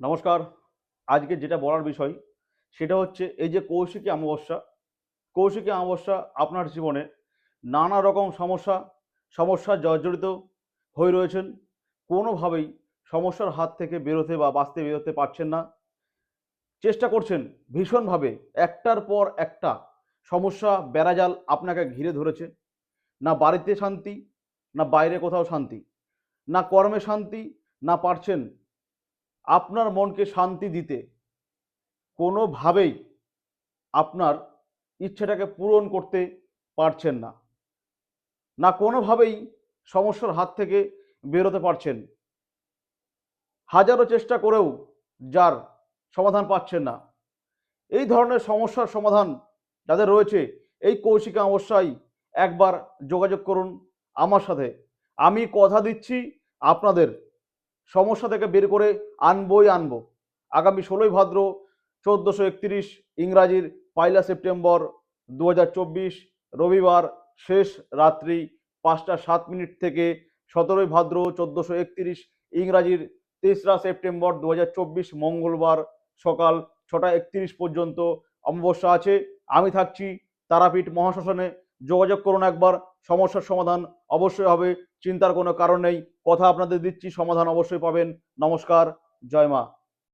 নমস্কার। আজকে যেটা বলার বিষয়, সেটা হচ্ছে এই যে কৌশিকী অমাবস্যা কৌশিকী অমাবস্যা আপনার জীবনে নানা রকম সমস্যা সমস্যা জর্জরিত হয়ে রয়েছেন। কোনোভাবেই সমস্যার হাত থেকে বেরোতে বা বাঁচতে বেরোতে পারছেন না। চেষ্টা করছেন ভীষণভাবে একটার পর একটা সমস্যা, বেড়াজাল আপনাকে ঘিরে ধরেছে। না বাড়িতে শান্তি, না বাইরে কোথাও শান্তি, না কর্মে শান্তি, না পারছেন আপনার মনকে শান্তি দিতে কোনোভাবেই আপনার ইচ্ছেটাকে পূরণ করতে পারছেন না। না কোনোভাবেই সমস্যার হাত থেকে বেরোতে পারছেন। হাজারো চেষ্টা করেও যার সমাধান পাচ্ছেন না। এই ধরনের সমস্যার সমাধান যাদের রয়েছে, এই কৌশিকা অবশ্যই একবার যোগাযোগ করুন আমার সাথে। আমি কথা দিচ্ছি আপনাদের সমস্যা থেকে বের করে আনবই আনব। আগামী ষোলোই ভাদ্র চোদ্দোশো একত্রিশ ইংরাজির পয়লা সেপ্টেম্বর দু হাজার চব্বিশ, রবিবার শেষ রাত্রি পাঁচটা সাত মিনিট থেকে সতেরোই ভাদ্র চোদ্দোশো একত্রিশ ইংরাজির তেসরা সেপ্টেম্বর দু হাজার চব্বিশ মঙ্গলবার সকাল ছটা একত্রিশ পর্যন্ত অমাবস্যা আছে। আমি থাকছি তারাপীঠ মহাশ্মশানে। যোগাযোগ করুন একবার। সমস্যার সমাধান অবশ্যই হবে। চিন্তার কোনো কারণ নেই। কথা আপনাদের দিচ্ছি সমাধান অবশ্যই পাবেন। নমস্কার জয় মা।